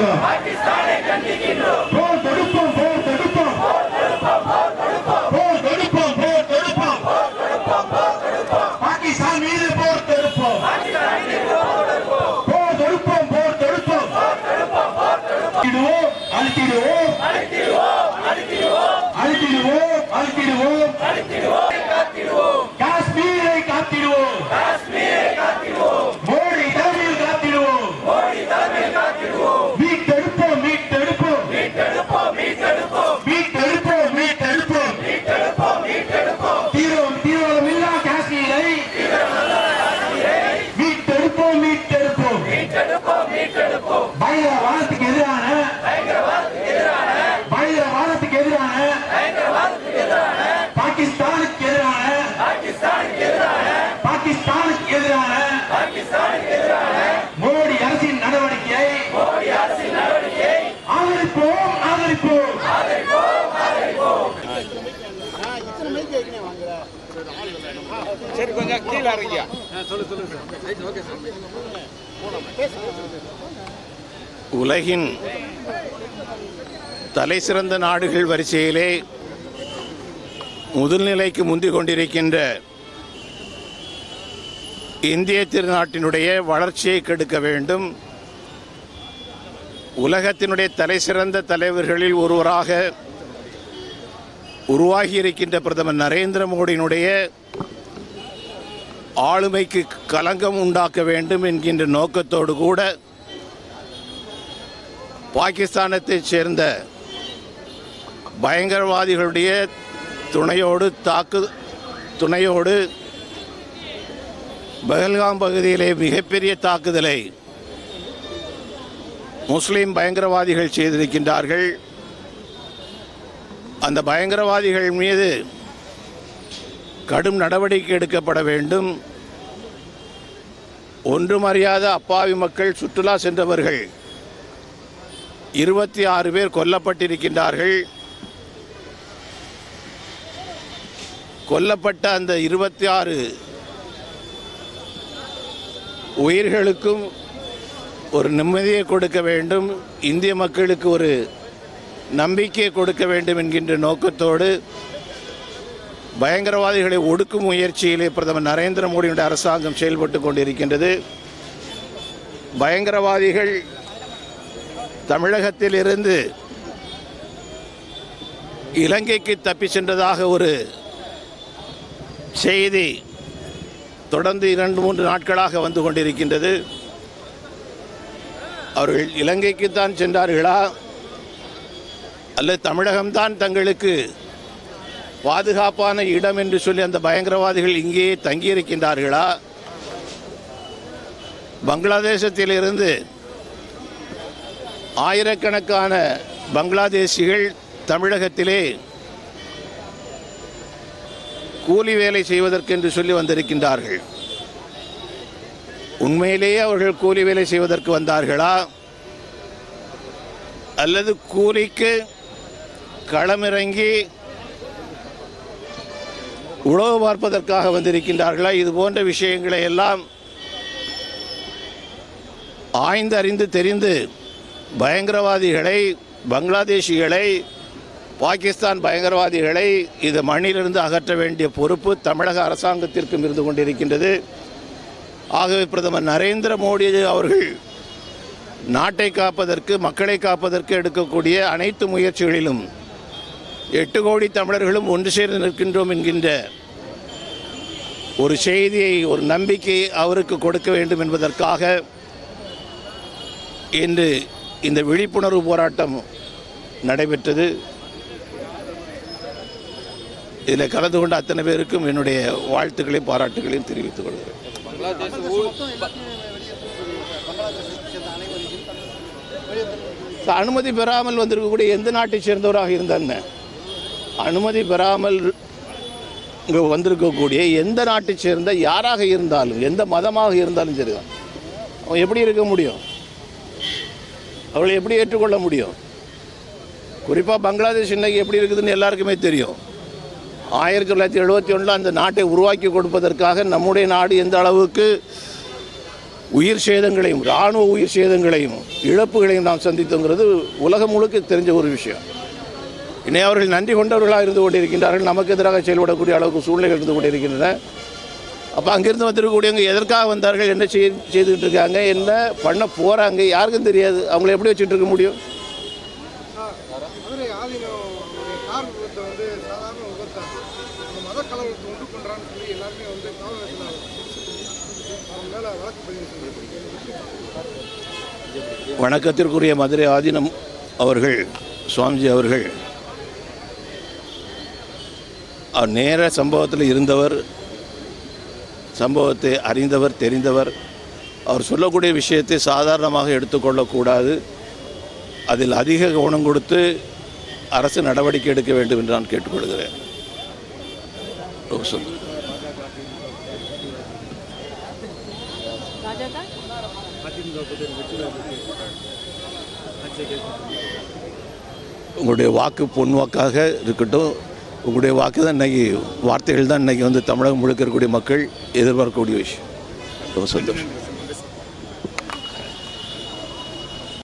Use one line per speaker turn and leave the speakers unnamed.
கண்டிக்கின்றோம். போர் தொடுப்போம் போர் தொடுப்போம். போர் தொடுப்போம் போர் தொடுப்போம். பாகிஸ்தான் மீது போர் தொடுப்போம். போர் தொடுப்போம் போர் அழுத்திடுவோம். அழுத்திடுவோம் அழுத்திடுவோம். அழுத்திடுவோம் அழுத்திடுவோம். பாகிஸ்தானுக்கு எதிரான மோடி அரசின் நடவடிக்கை ஆதரிப்போம் ஆதரிப்போம்.
சரி கொஞ்சம் கீழே இறங்கியா?
உலகின் தலைசிறந்த நாடுகள் வரிசையிலே முதல்நிலைக்கு முந்திக் கொண்டிருக்கின்ற இந்திய திருநாட்டினுடைய வளர்ச்சியை கெடுக்க வேண்டும். உலகத்தினுடைய தலைசிறந்த தலைவர்களில் ஒருவராக உருவாகி இருக்கின்ற பிரதமர் நரேந்திர மோடியினுடைய ஆளுமைக்கு களங்கம் உண்டாக்க வேண்டும் என்கின்ற நோக்கத்தோடு கூட பாகிஸ்தானத்தைச் சேர்ந்த பயங்கரவாதிகளுடைய துணையோடு தாக்கு துணையோடு பகல்காம் பகுதியிலே மிகப்பெரிய தாக்குதலை முஸ்லிம் பயங்கரவாதிகள் செய்திருக்கின்றார்கள். அந்த பயங்கரவாதிகள் மீது கடும் நடவடிக்கை எடுக்கப்பட வேண்டும். ஒன்றும் அறியாத அப்பாவி மக்கள் சுற்றுலா சென்றவர்கள் இருபத்தி ஆறு பேர் கொல்லப்பட்டிருக்கின்றார்கள். கொல்லப்பட்ட அந்த இருபத்தி ஆறு உயிர்களுக்கும் ஒரு நிம்மதியை கொடுக்க வேண்டும். இந்திய மக்களுக்கு ஒரு நம்பிக்கையை கொடுக்க வேண்டும் என்கின்ற நோக்கத்தோடு பயங்கரவாதிகளை ஒடுக்கும் முயற்சியிலே பிரதமர் நரேந்திர மோடியுடைய அரசாங்கம் செயல்பட்டு கொண்டிருக்கின்றது. பயங்கரவாதிகள் தமிழகத்தில் இருந்து இலங்கைக்கு தப்பி சென்றதாக ஒரு செய்தி தொடர்ந்து இரண்டு மூன்று நாட்களாக வந்து கொண்டிருக்கின்றது. அவர்கள் இலங்கைக்குத்தான் சென்றார்களா? அல்லது தமிழகம்தான் தங்களுக்கு பாதுகாப்பான இடம் என்று சொல்லி அந்த பயங்கரவாதிகள் இங்கேயே தங்கியிருக்கின்றார்களா? பங்களாதேசத்திலிருந்து ஆயிரக்கணக்கான பங்களாதேசிகள் தமிழகத்திலே கூலி வேலை செய்வதற்கென்று சொல்லி வந்திருக்கின்றார்கள். உண்மையிலேயே அவர்கள் கூலி வேலை செய்வதற்கு வந்தார்களா? அல்லது கூலிக்கு களமிறங்கி உழவு பார்ப்பதற்காக வந்திருக்கின்றார்களா? இது போன்ற விஷயங்களை எல்லாம் ஆய்ந்து அறிந்து தெரிந்து பயங்கரவாதிகளை பங்களாதேஷிகளை பாகிஸ்தான் பயங்கரவாதிகளை இது மண்ணிலிருந்து அகற்ற வேண்டிய பொறுப்பு தமிழக அரசாங்கத்திற்கும் இருந்து கொண்டிருக்கின்றது. ஆகவே பிரதமர் நரேந்திர மோடி அவர்கள் நாட்டை காப்பதற்கு மக்களை காப்பதற்கு எடுக்கக்கூடிய அனைத்து முயற்சிகளிலும் எட்டு கோடி தமிழர்களும் ஒன்று சேர்ந்து நிற்கின்றோம் என்கின்ற ஒரு செய்தியை ஒரு நம்பிக்கையை அவருக்கு கொடுக்க வேண்டும் என்பதற்காக இன்று இந்த விழிப்புணர்வு போராட்டம் நடைபெற்றது. இதில் கலந்து கொண்ட அத்தனை பேருக்கும் என்னுடைய வாழ்த்துக்களையும் பாராட்டுகளையும் தெரிவித்துக் கொள்கிறேன். அனுமதி பெறாமல் வந்திருக்கக்கூடிய எந்த நாட்டை சேர்ந்தவராக இருந்தால் அனுமதி பெறாமல் இங்கே வந்திருக்கக்கூடிய எந்த நாட்டை சேர்ந்த யாராக இருந்தாலும் எந்த மதமாக இருந்தாலும் சரிதான் அவன் எப்படி இருக்க முடியும்? அவளை எப்படி ஏற்றுக்கொள்ள முடியும்? குறிப்பாக பங்களாதேஷ் இன்னைக்கு எப்படி இருக்குதுன்னு எல்லாருக்குமே தெரியும். ஆயிரத்தி தொள்ளாயிரத்தி எழுபத்தி ஒன்றில் அந்த நாட்டை உருவாக்கி கொடுப்பதற்காக நம்முடைய நாடு எந்த அளவுக்கு உயிர் சேதங்களையும் இராணுவ உயிர் சேதங்களையும் இழப்புகளையும் நாம் சந்தித்தோங்கிறது உலகம் முழுக்க தெரிஞ்ச ஒரு விஷயம். இனி அவர்கள் நன்றி கொண்டவர்களாக இருந்து கொண்டிருக்கின்றார்கள். நமக்கு எதிராக செயல்படக்கூடிய அளவுக்கு சூழ்நிலைகள் இருந்து கொண்டிருக்கின்றன. அப்போ அங்கிருந்து வந்திருக்கக்கூடியவங்க எதற்காக வந்தார்கள் என்ன செய் செய்துக்கிட்டு இருக்காங்க என்ன பண்ண போகிறாங்க யாருக்கும் தெரியாது. அவங்கள எப்படி வச்சுட்டு இருக்க முடியும்?
கலவரத்தை உண்டு பண்ணுறான்னு சொல்லி எல்லாருமே வந்து காவல் வழக்கு பதிவு
வணக்கத்திற்குரிய மதுரை ஆதீனம் அவர்கள் சுவாமிஜி அவர்கள். அவர் நேர சம்பவத்தில் இருந்தவர் சம்பவத்தை அறிந்தவர் தெரிந்தவர். அவர் சொல்லக்கூடிய விஷயத்தை சாதாரணமாக எடுத்துக்கொள்ளக்கூடாது அதில் அதிக கவனம் கொடுத்து அரசு நடவடிக்கை எடுக்க வேண்டும் என்று நான் கேட்டுக்கொள்கிறேன். ரொம்ப உங்களுடைய வாக்கு பொன் வாக்காக இருக்கட்டும் உங்களுடைய வாக்கு தான் இன்னைக்கு வார்த்தைகள் தான் இன்னைக்கு வந்து தமிழகம் முழுக்க இருக்கக்கூடிய மக்கள் எதிர்பார்க்கக்கூடிய விஷயம். ரொம்ப சந்தோஷம்.